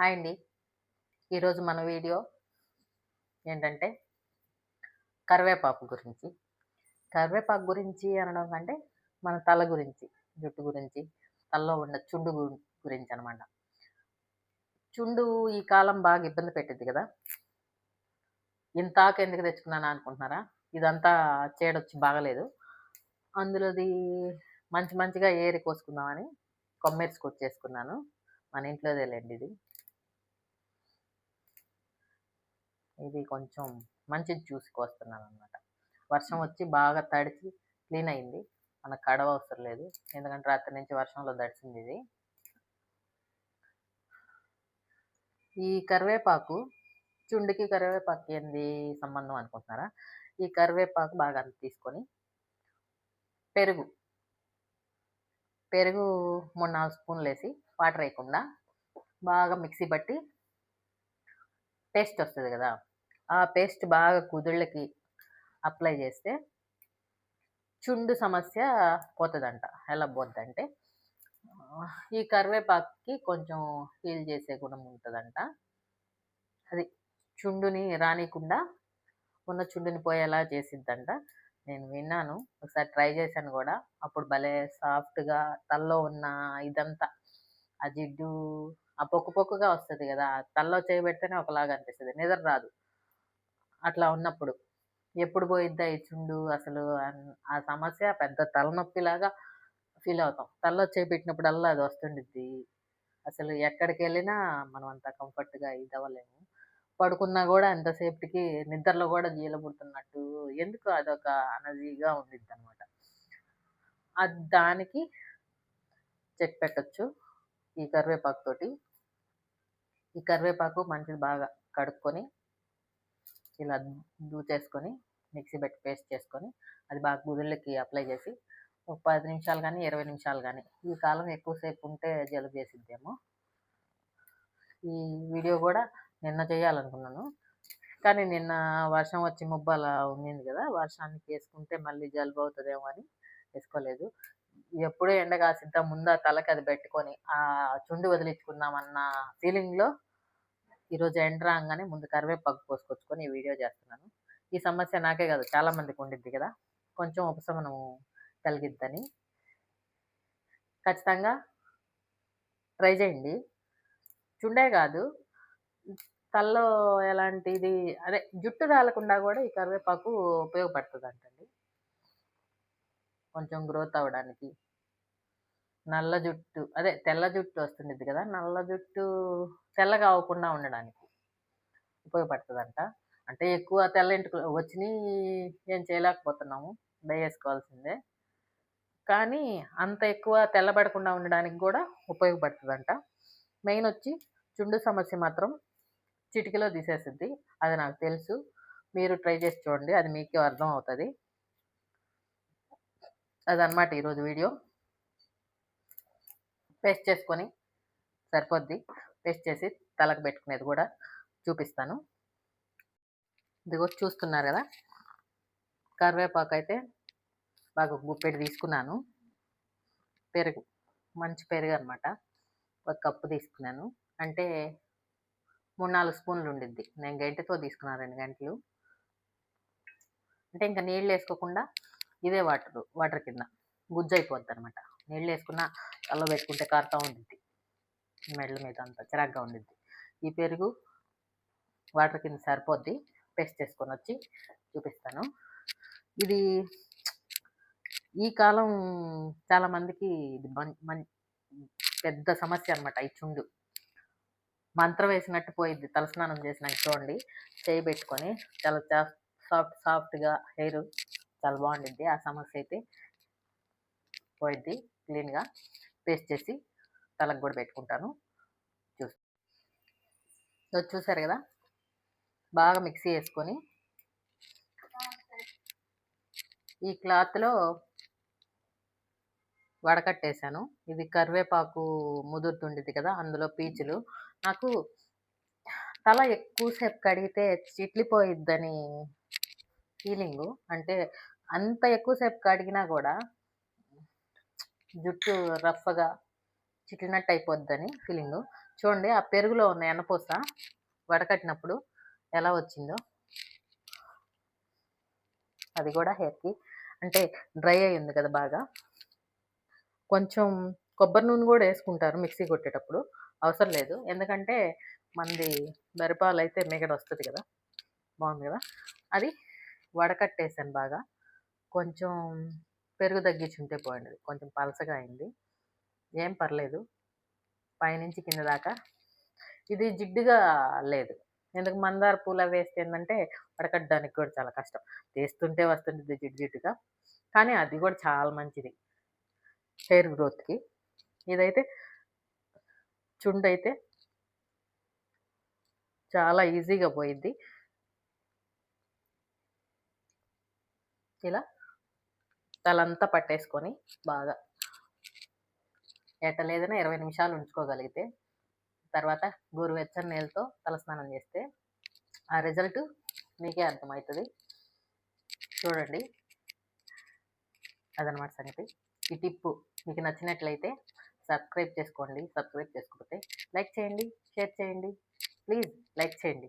Hi అండి. ఈరోజు మన వీడియో ఏంటంటే కరివేపాకు గురించి. కరివేపాకు గురించి అనడం కంటే మన తల గురించి జుట్టు గురించి తలలో ఉన్న చుండు గురించి అనమాట. చుండు ఈ కాలం బాగా ఇబ్బంది పెట్టింది కదా. ఇంత ఆకు ఎందుకు తెచ్చుకున్నాను అనుకుంటున్నారా? ఇదంతా చేయడొచ్చి బాగలేదు. అందులోది మంచి మంచిగా ఏరి కోసుకుందామని కొమ్మెర్చుకొచ్చేసుకున్నాను. మన ఇంట్లోదేలేండి ఇది. ఇది కొంచెం మంచిది చూసి కోస్తున్నాను అనమాట వర్షం వచ్చి బాగా తడిచి క్లీన్ అయింది. మనకు కడవ అవసరం లేదు. ఎందుకంటే రాత్రి నుంచి వర్షంలో తడిసింది ఇది. ఈ కరివేపాకు చుండుకి కరివేపాకు ఏంది సంబంధం అనుకుంటున్నారా? ఈ కరివేపాకు బాగా తీసుకొని పెరుగు పెరుగు మూడు నాలుగు స్పూన్లు వేసి వాటర్ వేయకుండా బాగా మిక్సీ పట్టి పేస్ట్ వస్తుంది కదా ఆ పేస్ట్ బాగా కుదుళ్ళకి అప్లై చేస్తే చుండు సమస్య పోతుందంట. ఎలా పోద్దంటే ఈ కరివేపాకుకి కొంచెం హీల్ చేసే గుణం ఉంటుందంట. అది చుండుని రానికుండా ఉన్న చుండుని పోయేలా చేసిద్దంట. నేను విన్నాను. ఒకసారి ట్రై చేశాను కూడా. అప్పుడు భలే సాఫ్ట్గా తల్లో ఉన్న ఇదంతా ఆ జిడ్డు ఆ పొక్కు పొక్కుగా వస్తుంది కదా తల్లో చేయబెడితేనే ఒకలాగా అనిపిస్తుంది. నిద్ర రాదు. అట్లా ఉన్నప్పుడు. ఎప్పుడు పోయిద్దా ఈ చుండు అసలు ఆ సమస్య పెద్ద తలనొప్పిలాగా ఫీల్ అవుతాం. తలలో చేపెట్టినప్పుడల్లా అది వస్తుండిద్ది. అసలు ఎక్కడికి వెళ్ళినా మనం అంత కంఫర్ట్గా ఇది అవ్వలేము పడుకున్నా కూడా ఎంతసేపటికి నిద్రలో కూడా జీలబుడుతున్నట్టు ఎందుకు అదొక అనర్జీగా ఉండిద్ది అనమాట దానికి చెక్ పెట్టొచ్చు. ఈ కరివేపాకు తోటి. ఈ కరివేపాకు మంచిది బాగా కడుక్కొని ఇలా దూచేసుకొని మిక్సీ పెట్టి పేస్ట్ చేసుకొని అది బాగా గుదుళ్ళకి అప్లై చేసి ఒక పది నిమిషాలు కానీ ఇరవై నిమిషాలు కానీ ఈ కాలం ఎక్కువసేపు ఉంటే జలుబు చేసిద్దేమో. ఈ వీడియో కూడా నిన్న చేయాలనుకున్నాను. కానీ నిన్న వర్షం వచ్చి ముబ్బ ఉండింది కదా వర్షానికి వేసుకుంటే మళ్ళీ జలుబు అవుతుందేమో అని వేసుకోలేదు. ఎప్పుడూ ఎండ కాసింత ముందు ఆ తలకి అది పెట్టుకొని ఆ చుండి వదిలించుకుందామన్న ఫీలింగ్లో ఈరోజు ఎండ్ రాగానే ముందు కరివేపాకు పోసుకొచ్చుకొని ఈ వీడియో చేస్తున్నాను. ఈ సమస్య నాకే కాదు చాలా మందికి ఉండిద్ది కదా. కొంచెం ఉపశమనం కలిగిద్దని. ఖచ్చితంగా ట్రై చేయండి. చుండే కాదు తలలో ఎలాంటిది అదే జుట్టు రాలకుండా కూడా ఈ కరివేపాకు ఉపయోగపడుతుంది అంటండి కొంచెం గ్రోత్ అవ్వడానికి. నల్ల జుట్టు అదే తెల్ల జుట్టు వస్తుండేది కదా నల్ల జుట్టు తెల్లగా అవ్వకుండా ఉండడానికి ఉపయోగపడుతుందంట. అంటే ఎక్కువ తెల్ల ఇంటికి వచ్చినాయి ఏం చేయలేకపోతున్నాము డై వేసుకోవాల్సిందే కానీ అంత ఎక్కువ తెల్లబడకుండా ఉండడానికి కూడా ఉపయోగపడుతుందంట. మెయిన్ వచ్చి చుండు సమస్య మాత్రం చిటికలో తీసేసిద్ది. అది నాకు తెలుసు. మీరు ట్రై చేసి చూడండి. అది మీకే అర్థం అవుతుంది. అదనమాట ఈరోజు వీడియో. పేస్ట్ చేసుకొని సరిపోద్ది. పేస్ట్ చేసి తలకు పెట్టుకునేది కూడా చూపిస్తాను. ఇదిగో చూస్తున్నారు కదా? కరివేపాకు అయితే బాగా గుప్పెడు తీసుకున్నాను. పెరుగు మంచి పెరుగు అనమాట ఒక కప్పు తీసుకున్నాను. అంటే మూడు నాలుగు స్పూన్లు ఉండిద్ది. నేను గంటతో తీసుకున్నాను రెండు గంటలు. అంటే ఇంకా నీళ్ళు వేసుకోకుండా ఇదే వాటర్ వాటర్ కింద గుజ్జు అయిపోద్ది అనమాట నీళ్ళు వేసుకున్న తలలో పెట్టుకుంటే కారుతూ ఉండిద్ది. మెడల మీద అంతా చిరాగ్గా ఉండిద్ది. ఈ పెరుగు వాటర్ కింద సరిపోద్ది. పేస్ట్ చేసుకొని వచ్చి చూపిస్తాను. ఇది ఈ కాలం చాలా మందికి ఇది మం- మం- పెద్ద సమస్య అనమాట ఈ చుండు. మంత్రం వేసినట్టు పోయిద్ది. తలస్నానం చేసినాక చూడండి. చేయి పెట్టుకొని చాలా సాఫ్ట్ సాఫ్ట్గా హెయిర్ చాలా బాగుండిద్ది. ఆ సమస్య అయితే పోయిద్ది. క్లీన్గా పేస్ట్ చేసి తలకు కూడా పెట్టుకుంటాను. చూసి చూసారు కదా? బాగా మిక్సీ వేసుకొని ఈ క్లాత్లో వడకట్టేశాను ఇది కరివేపాకు ముదురుతుండేది కదా? అందులో పీచులు. నాకు తల ఎక్కువసేపు కడిగితే చిట్లిపోయిద్దని ఫీలింగు. అంటే అంత ఎక్కువసేపు కడిగినా కూడా జుట్టు రఫ్గా చిట్లినట్టు అయిపోద్దని ఫీలింగ్. చూడండి ఆ పెరుగులో ఉన్న ఎన్నపూస వడకట్టినప్పుడు ఎలా వచ్చిందో. అది కూడా హెయిర్కి అంటే డ్రై అయింది కదా బాగా. కొంచెం కొబ్బరి నూనె కూడా వేసుకుంటారు మిక్సీ కొట్టేటప్పుడు. అవసరం లేదు. ఎందుకంటే మనది బరిపాలు అయితే మిగడ వస్తుంది కదా. బాగుంది కదా. అది వడకట్టేసాను బాగా. కొంచెం పెరుగు తగ్గించుంటే పోయింది కొంచెం పలసగా అయింది. ఏం పర్లేదు. పైనుంచి కింద దాకా. ఇది జిడ్డుగా లేదు. ఎందుకు మందార పూల వేస్తే ఏంటంటే వడకట్టడానికి కూడా చాలా కష్టం. వేస్తుంటే వస్తుంటుంది జిడ్డు జిడ్డుగా. కానీ అది కూడా చాలా మంచిది. హెయిర్ గ్రోత్కి ఇదైతే చుండు అయితే చాలా ఈజీగా పోయిద్ది. ఇలా తలంతా పట్టేసుకొని బాగా. ఎట్ట లేదైనా ఇరవై నిమిషాలు ఉంచుకోగలిగితే తర్వాత గోరువెచ్చని నీళ్ళతో తలస్నానం చేస్తే ఆ రిజల్ట్ మీకే అర్థమవుతుంది. చూడండి. అదనమాట సంగతి. ఈ టిప్పు మీకు నచ్చినట్లయితే సబ్స్క్రైబ్ చేసుకోండి. సబ్స్క్రైబ్ చేసుకుంటే లైక్ చేయండి షేర్ చేయండి. ప్లీజ్ లైక్ చేయండి.